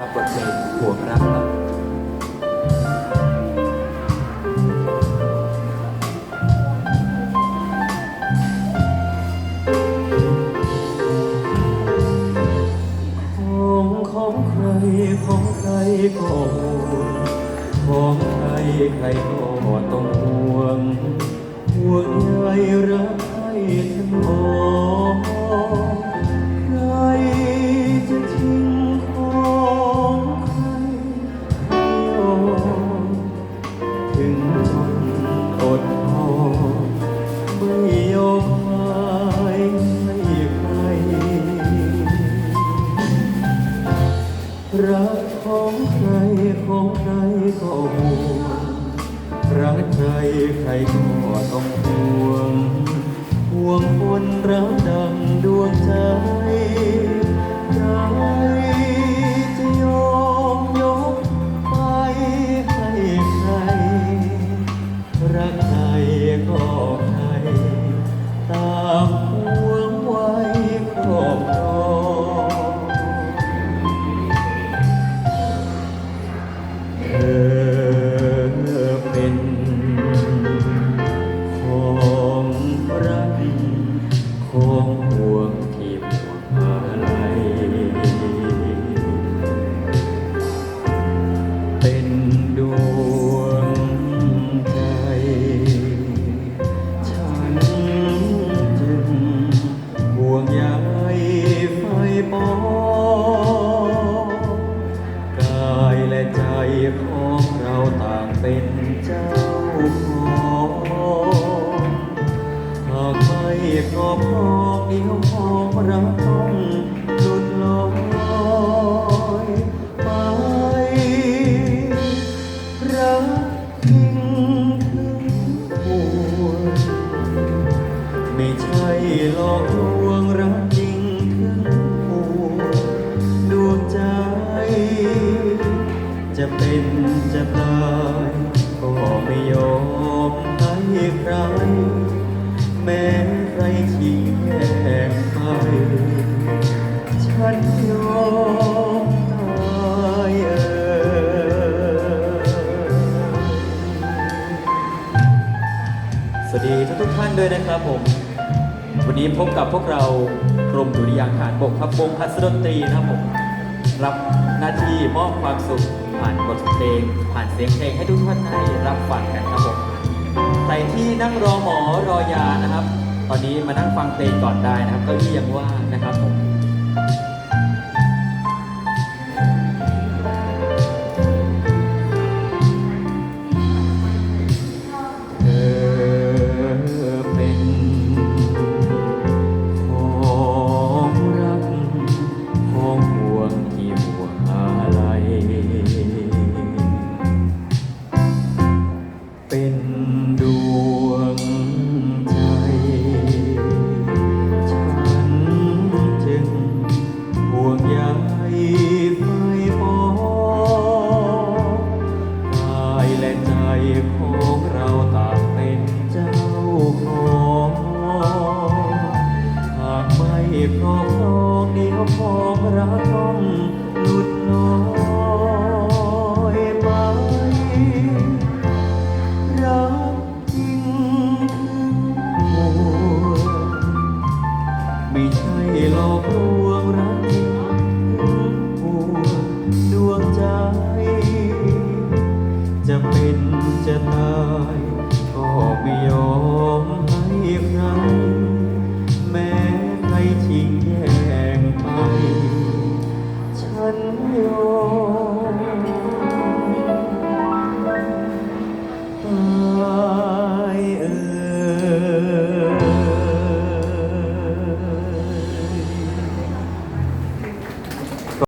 ครับบทเพลงห่วรักครับของของใครของใครก็ห่วงของใครใครก็ต้องห่วงห่วงใยรักให้ทั้งหมด รักของใครของใครก็ห่วงรักใครใครก็ต้องห่วงห่วงคนรักดังดวงใจ ของห่วงที่ห่วงอะไรเป็นดวงใจ ฉันจึงห่วงใยไฟปองกายและใจของเราต่างเป็นเจ้า อบครองเดียวของเราต้องหลุดลอยไปรักยิ่งถึงหัวไม่ใช่หลอกลวงรักจริงถึงหัวดวงใจ จะเป็นจะตายก็ไม่ยอมให้ใครแม้ ที่แยกไป ฉันยอมตายเออสวัสดีทุกทุกท่านด้วยนะครับผม วันนี้พบกับพวกเรากรมดุริยางค์ทหารบกครับวงพัสดนตรีนะครับผม รับหน้าที่มอบความสุขผ่านบทเพลง ผ่านเสียงเพลงให้ทุกท่านได้รับฟังกันครับผมใครที่นั่งรอหมอรอยานะครับ ตอนนี้มานั่งฟังเพลงก่อนได้นะครับเก้าอี้ยังว่างนะครับผม หลอกลวงรักปวดดวงใจ จะเป็นจะตาย ก็ไม่ยอมให้ใคร